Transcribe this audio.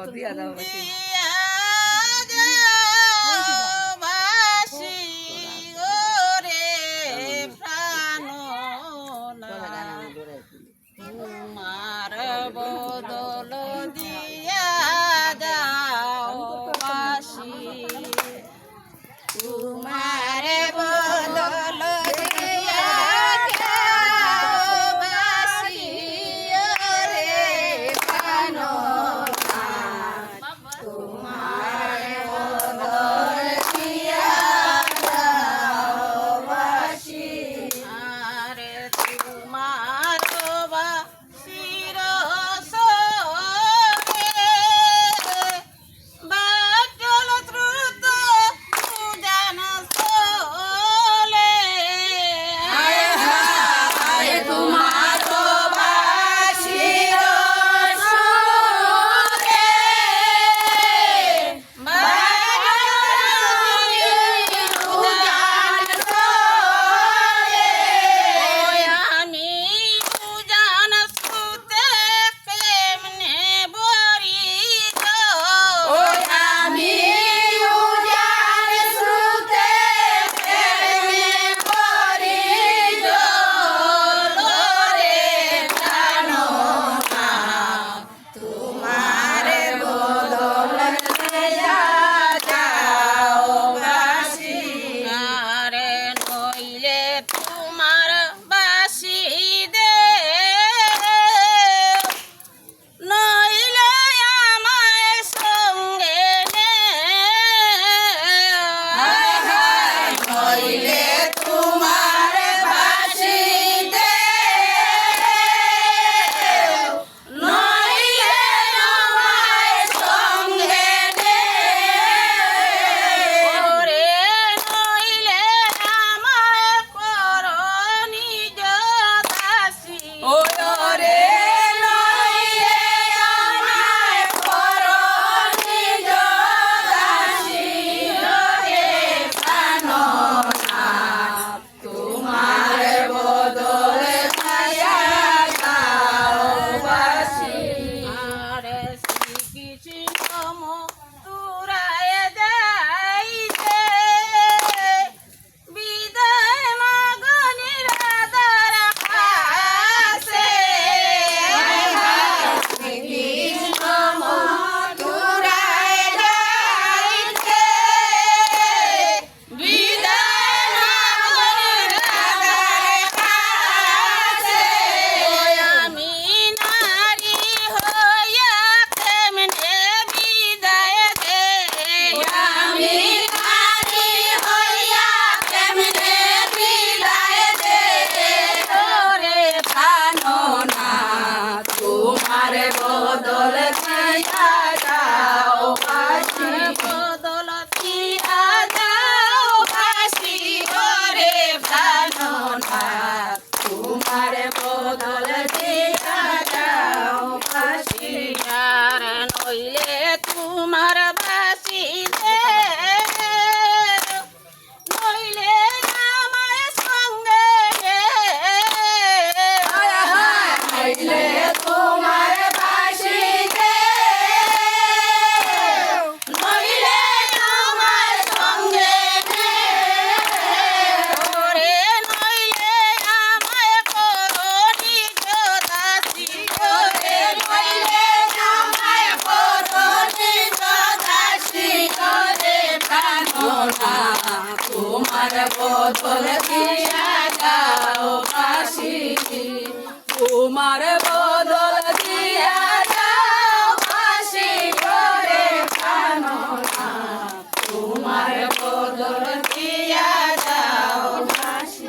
અભી આદા પછી আর বোতল দিয়া দাও কাশি তোমার বদল দিয়া দাও কাশি করে কানো না তোমার বদল দিয়া দাও কাশি